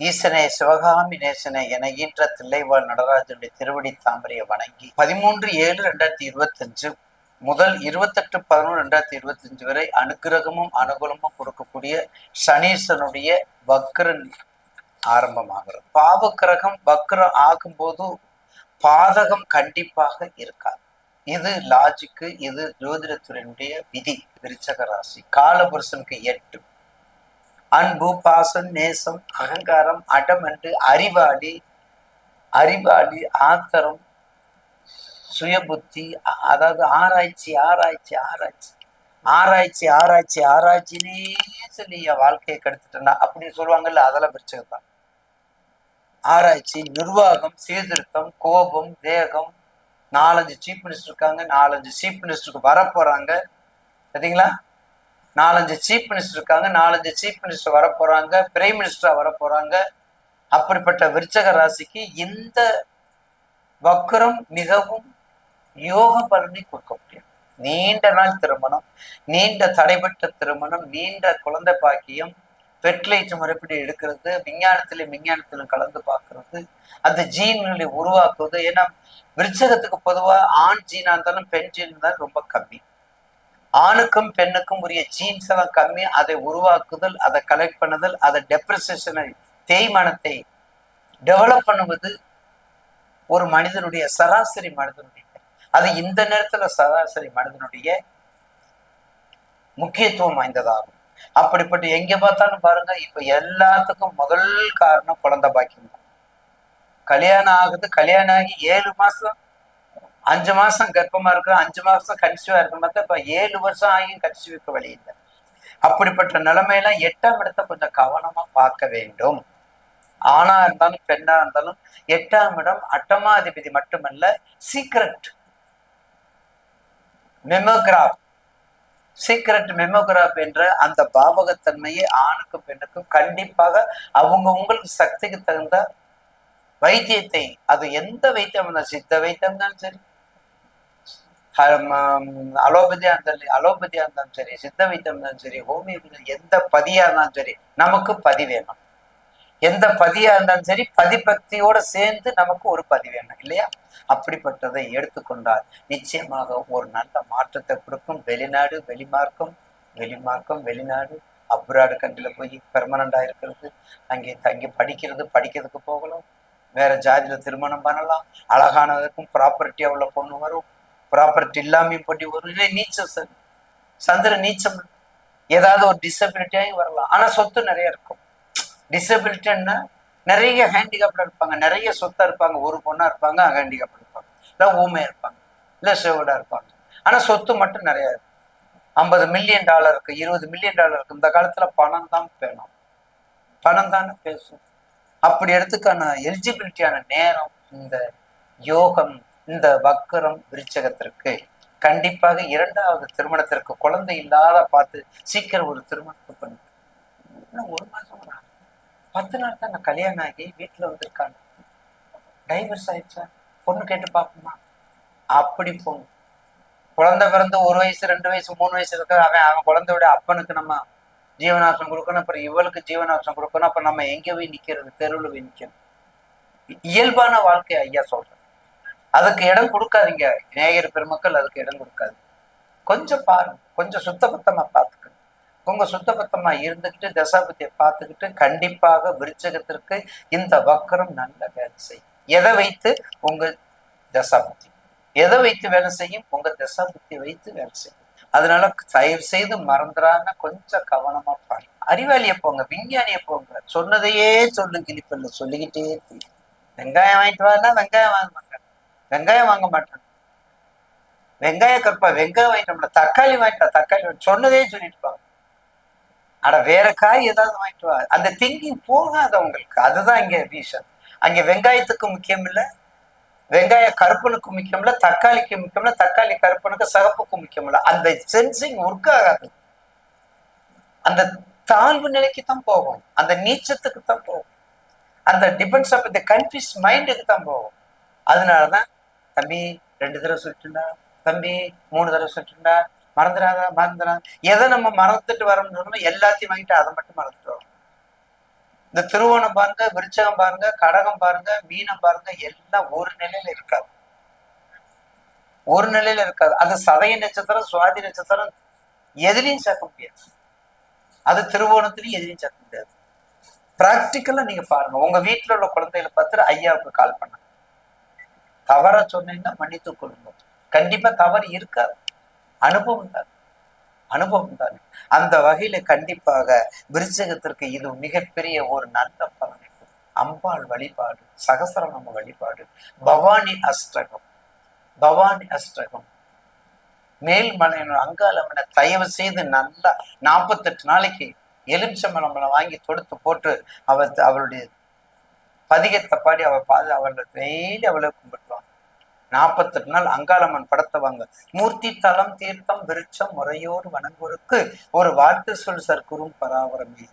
ஈசனே சிவகாமி நேசனே என ஈன்ற தில்லைவாழ் நடராஜனுடைய திருவடி தாமரையை வணங்கி பதிமூன்று ஏழு ரெண்டாயிரத்தி இருபத்தஞ்சு முதல் இருபத்தெட்டு பதினொன்று ரெண்டாயிரத்தி இருபத்தஞ்சு வரை அனுகிரகமும் அனுகூலமும் கொடுக்கக்கூடிய சனீசனுடைய வக்ரன் ஆரம்பமாகிறது. பாவக்கிரகம் வக்ரம் ஆகும்போது பாதகம் கண்டிப்பாக இருக்காது. இது லாஜிக்கு இது ஜோதிடத்துறையினுடைய விதி. விருச்சக ராசி. காலபுருஷனுக்கு எட்டு. அன்பு பாசம் நேசம் அகங்காரம் அடமண்டு அறிவாளி அறிவாளி ஆத்திரம் சுயபுத்தி அதாவது ஆராய்ச்சி ஆராய்ச்சி ஆராய்ச்சி. ஆராய்ச்சி ஆராய்ச்சி ஆராய்ச்சினே சொல்லி என் வாழ்க்கையை கெடுத்துட்டேன்னா அப்படின்னு சொல்லுவாங்கல்ல அதெல்லாம் பிரச்சனை தான் ஆராய்ச்சி நிர்வாகம் சீர்திருத்தம் கோபம் வேகம் நாலஞ்சு சீஃப் மினிஸ்டர் இருக்காங்க நாலஞ்சு சீஃப் மினிஸ்டருக்கு வர போறாங்க சரிங்களா நாலஞ்சு சீஃப் மினிஸ்டர் இருக்காங்க நாலஞ்சு சீஃப் மினிஸ்டர் வர போறாங்க பிரைம் மினிஸ்டராக வர போறாங்க அப்படிப்பட்ட விருச்சக ராசிக்கு இந்த வக்கரம் மிகவும் யோக பலனை கொடுக்க முடியும். நீண்ட நாள் திருமணம் நீண்ட தடைப்பட்ட திருமணம் நீண்ட குழந்தை பாக்கியம் ஃபெர்டிலைட் முறைப்படி எடுக்கிறது விஞ்ஞானத்திலும் விஞ்ஞானத்திலும் கலந்து பார்க்கறது அந்த ஜீன்களை உருவாக்குவது. ஏன்னா விருச்சகத்துக்கு பொதுவா ஆண் ஜீனா இருந்தாலும் பெண் ஜீன் இருந்தாலும் ரொம்ப கம்மி. ஆணுக்கும் பெண்ணுக்கும் உரிய ஜீன்ஸ் எல்லாம் கம்மி அதை உருவாக்குதல் அதை கலெக்ட் பண்ணுதல் அதை டெப்ரிசேஷனை தேய்மானத்தை டெவலப் பண்ணுவது ஒரு மனிதனுடைய சராசரி மனிதனுடைய அது இந்த நேரத்துல சராசரி மனிதனுடைய முக்கியத்துவம் வாய்ந்ததாகும். அப்படிப்பட்ட எங்க பார்த்தாலும் பாருங்க இப்ப எல்லாத்துக்கும் முதல் காரணம் குழந்தை பாக்கியம் தான். கல்யாணம் ஆகுது கல்யாணம் ஆகி ஏழு மாசம் அஞ்சு மாசம் கர்ப்பமா இருக்கிறோம் அஞ்சு மாசம் கன்சீவா இருக்க மாதிரி இப்ப ஏழு வருஷம் ஆகியும் கன்சீவுக்கு வழி இல்லை. அப்படிப்பட்ட நிலைமையில எட்டாம் இடத்தை கொஞ்சம் கவனமா பார்க்க வேண்டும். ஆணா இருந்தாலும் பெண்ணா இருந்தாலும் எட்டாம் இடம் அட்டமாதிபதி மட்டுமல்ல சீக்ரெட் மெமோகிராஃப் சீக்ரெட் மெமோகிராஃப் என்ற அந்த பாவகத்தன்மையை ஆணுக்கும் பெண்ணுக்கும் கண்டிப்பாக அவங்க உங்களுக்கு சக்திக்கு தகுந்த வைத்தியத்தை அது எந்த வைத்தியம் சித்த வைத்தியம் தான் சரி அலோபதியா இருந்தாலும் அலோபதியா இருந்தாலும் சரி சித்த வைத்தியம் இருந்தாலும் சரி ஹோமியோபதி எந்த பதியா இருந்தாலும் சரி நமக்கு பதி வேணும். எந்த பதியா இருந்தாலும் சரி பதிபக்தியோட சேர்ந்து நமக்கு ஒரு பதி வேணும் இல்லையா? அப்படிப்பட்டதை எடுத்துக்கொண்டால் நிச்சயமாக ஒரு நல்ல மாற்றத்தை கொடுக்கும். வெளிநாடு வெளிமார்க்கம் வெளிமார்க்கம் வெளிநாடு அப்ராடு கண்ட்ரில போய் பெர்மனண்டா இருக்கிறது. அங்கே தங்கி படிக்கிறது படிக்கிறதுக்கு போகலாம். வேற ஜாதியில திருமணம் பண்ணலாம். அழகானதுக்கும் ப்ராப்பர்ட்டியா உள்ள பொண்ணு வரும். ப்ராப்பர்ட்டி இல்லாமையும் பண்ணி வரும் இல்லை நீச்சம் சார். சந்திர நீச்சம் ஏதாவது ஒரு டிசபிலிட்டியாகி வரலாம். ஆனா சொத்து நிறைய இருக்கும். டிசபிலிட்டின்னா நிறைய ஹேண்டிகேப்ல இருப்பாங்க. நிறைய சொத்தா இருப்பாங்க. ஒரு பொண்ணா இருப்பாங்க ஹேண்டிகேப்ல இருப்பாங்க. இல்லை ஊமையா இருப்பாங்க. இல்லை சேவடா இருப்பாங்க. ஆனா சொத்து மட்டும் நிறைய இருக்கும் ஐம்பது மில்லியன் டாலருக்கு இருபது மில்லியன் டாலருக்கு இந்த காலத்துல பணம் தான் வேணும் பணம் தானே பேசும். அப்படி எடுத்துக்கான எலிஜிபிலிட்டியான நேரம் இந்த யோகம் இந்த வக்கரம் விருச்சகத்திற்கு கண்டிப்பாக இரண்டாவது திருமணத்திற்கு குழந்தை இல்லாத பார்த்து சீக்கிரம் ஒரு திருமணத்தை பண்ணு. இன்னும் ஒரு மாசம் பத்து நாள் தான் நான் கல்யாணம் ஆகி வீட்டுல வந்திருக்காங்க. டைவர்ஸ் ஆயிடுச்சா? பொண்ணு கேட்டு பார்ப்போமா? அப்படி போகணும் குழந்தை பிறந்து ஒரு வயசு ரெண்டு வயசு மூணு வயசு இருக்க. அவன் அவன் குழந்தையோட அப்பனுக்கு நம்ம ஜீவனாசம் கொடுக்கணும். அப்புறம் இவளுக்கு ஜீவனாசம் கொடுக்கணும். அப்புறம் நம்ம எங்க போய் நிக்கிறது? தெருவில் போய் நிக்கணும். இயல்பான வாழ்க்கை ஐயா சொல்றேன் அதுக்கு இடம் கொடுக்காதீங்க. நேயர் பெருமக்கள் அதுக்கு இடம் கொடுக்காது கொஞ்சம் பாருங்க. கொஞ்சம் சுத்தபத்தமா பார்த்துக்கணும். உங்க சுத்தபத்தமா இருந்துக்கிட்டு தசாபதியை பார்த்துக்கிட்டு கண்டிப்பாக விருச்சகத்திற்கு இந்த வக்கரம் நல்ல வேலை செய்யும். எதை வைத்து? உங்க தசாபத்தி எதை வைத்து வேலை செய்யும்? உங்க தசாபுத்தி வைத்து வேலை செய்யும். அதனால தயவு செய்து மறந்துடாம கொஞ்சம் கவனமா பாருங்க. அறிவாளிய போங்க விஞ்ஞானிய போங்க. சொன்னதையே சொல்லு கிளிப்பல்ல சொல்லிக்கிட்டே வெங்காயம் வாங்கிட்டு வரனா வெங்காயம் வாங்க வெங்காயம் வாங்க மாட்டாங்க. வெங்காய கற்பா வெங்காயம் வாங்கிட்டோம்ல தக்காளி வாங்கிட்டா தக்காளி சொன்னதே சொல்லிட்டு இருப்பாங்க ஆனா வேற காய் ஏதாவது வாங்கிட்டு வா. அந்த திங்கிங் போகாது அவங்களுக்கு. அதுதான் இங்க ரீசன் அங்க வெங்காயத்துக்கு முக்கியம் இல்லை. வெங்காய கருப்பனுக்கு முக்கியம் இல்லை. தக்காளிக்கு முக்கியம் இல்லை. தக்காளி கருப்பனுக்கு சகப்புக்கு முக்கியம் இல்லை. அந்த சென்சிங் ஒர்க் ஆகாது. அந்த தாழ்வு நிலைக்கு தான் போகும். அந்த நீச்சத்துக்கு தான் போகும். அந்த டிபெண்ட்ஸ் ஆஃப் இந்த கன்ஃபியூஸ் மைண்டுக்கு தான் போகும். அதனாலதான் தம்பி ரெண்டு தடவை சொல்லிட்டுண்டா. தம்பி மூணு தடவை சொல்லிட்டுண்டா. மறந்துடாதா மறந்துடா. எதை நம்ம மறந்துட்டு வரோம்னு எல்லாத்தையும் வாங்கிட்டு அதை மட்டும் மறந்துட்டு வரோம். இந்த திருவோணம் பாருங்க விருச்சகம் பாருங்க கடகம் பாருங்க மீனம் பாருங்க எல்லாம் ஒரு நிலையில இருக்காது. ஒரு நிலையில இருக்காது. அது சதய நட்சத்திரம் சுவாதி நட்சத்திரம் எதுலையும் சேர்க்க முடியாது. அது திருவோணத்திலையும் எதிலையும் சேர்க்க முடியாது. பிராக்டிக்கலா நீங்க பாருங்க. உங்க வீட்டுல உள்ள குழந்தைகளை பார்த்துட்டு ஐயாவுக்கு கால் பண்ண. தவற சொன்னீங்கன்னா மன்னித்து கொள்ளுங்க கண்டிப்பா தவறு இருக்காது. அனுபவம் தான் அனுபவம் தான் அந்த வகையில கண்டிப்பாக விருச்சகத்திற்கு இது மிகப்பெரிய ஒரு நல்ல பலனை. அம்பாள் வழிபாடு சகசரநாம வழிபாடு பவானி அஷ்டகம் பவானி அஷ்டகம். மேல்மலையனூர் அங்காளம்மனை தயவு செய்து நல்லா நாற்பத்தெட்டு நாளைக்கு எலுமிச்சம்பழம்பழம் வாங்கி தொடுத்து போட்டு அவ அவளுடைய பதிகத்தை பாடி அவ பாது அவளை டெய்லி அவளை கும்பிட்டு நாற்பத்தெட்டு நாள் அங்காளம்மன் படத்தவாங்க மூர்த்தி தலம் தீர்த்தம் விருட்சம் முறையோடு வணங்குவருக்கு ஒரு வார்த்தை சொல் சர்க்குரும் பராவரமே.